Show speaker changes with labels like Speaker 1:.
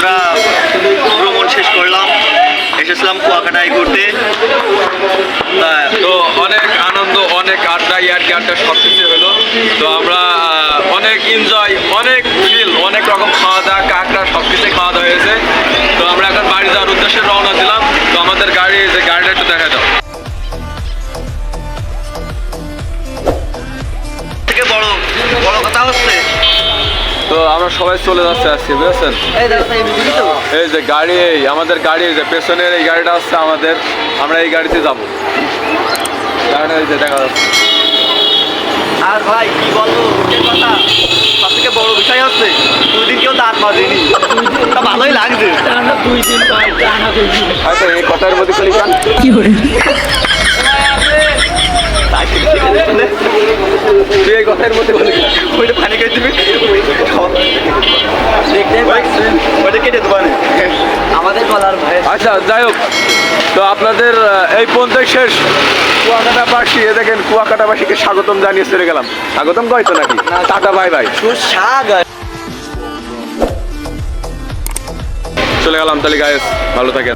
Speaker 1: আমরা ভ্রমণ শেষ করলাম। এসেছিলাম কুয়াকাটায় ঘুরতে।
Speaker 2: তো অনেক আনন্দ অনেক আড্ডা ইয়ার্কি আড্ডা সব কিছু হলো। তো আমরা অনেক এনজয় অনেক ফিল অনেক রকম খাওয়া দাওয়া কাঁকড়া সব কিছুই খাওয়া দাওয়া হয়েছে। তো আমরা এখন বাড়ি যাওয়ার উদ্দেশ্যে রওনা দিলাম। তো আমাদের গাড়ি যে গাড়িটা একটু দেখা দাও।
Speaker 1: থেকে বড় বড় কথা হচ্ছে
Speaker 2: আমরা সবাই চলে যাচ্ছে আজকে বুঝেছেন?
Speaker 1: এই
Speaker 2: যে গাড়ি এই আমাদের গাড়ি এই যে পেছনের এই গাড়িটা হচ্ছে আমাদের আমরা এই গাড়িতে যাব। গাড়িটা এই যে দেখা যাচ্ছে।
Speaker 1: আর ভাই কি বলব কথা। সব থেকে বড় বিষয় হচ্ছে দুই দিন কেউ দাঁত মাজেনি। ভালোই লাগছে।
Speaker 2: আচ্ছা এই কথার মধ্যে খালি
Speaker 1: তাই ঠিক
Speaker 2: তুই এই কথার মধ্যে বলে
Speaker 1: ওইটা পানি খেয়ে দিবি কেটে আমাদের গলার
Speaker 2: আচ্ছা যাই হোক। তো আপনাদের এই পর্যন্ত শেষ কুয়াকাটাবাসী এ দেখেন কুয়াকাটাবাসীকে স্বাগতম জানিয়ে চলে গেলাম। স্বাগতম কয় তো নাকি? Tata bye bye. চলে গেলাম তাহলে গায়ে ভালো থাকেন।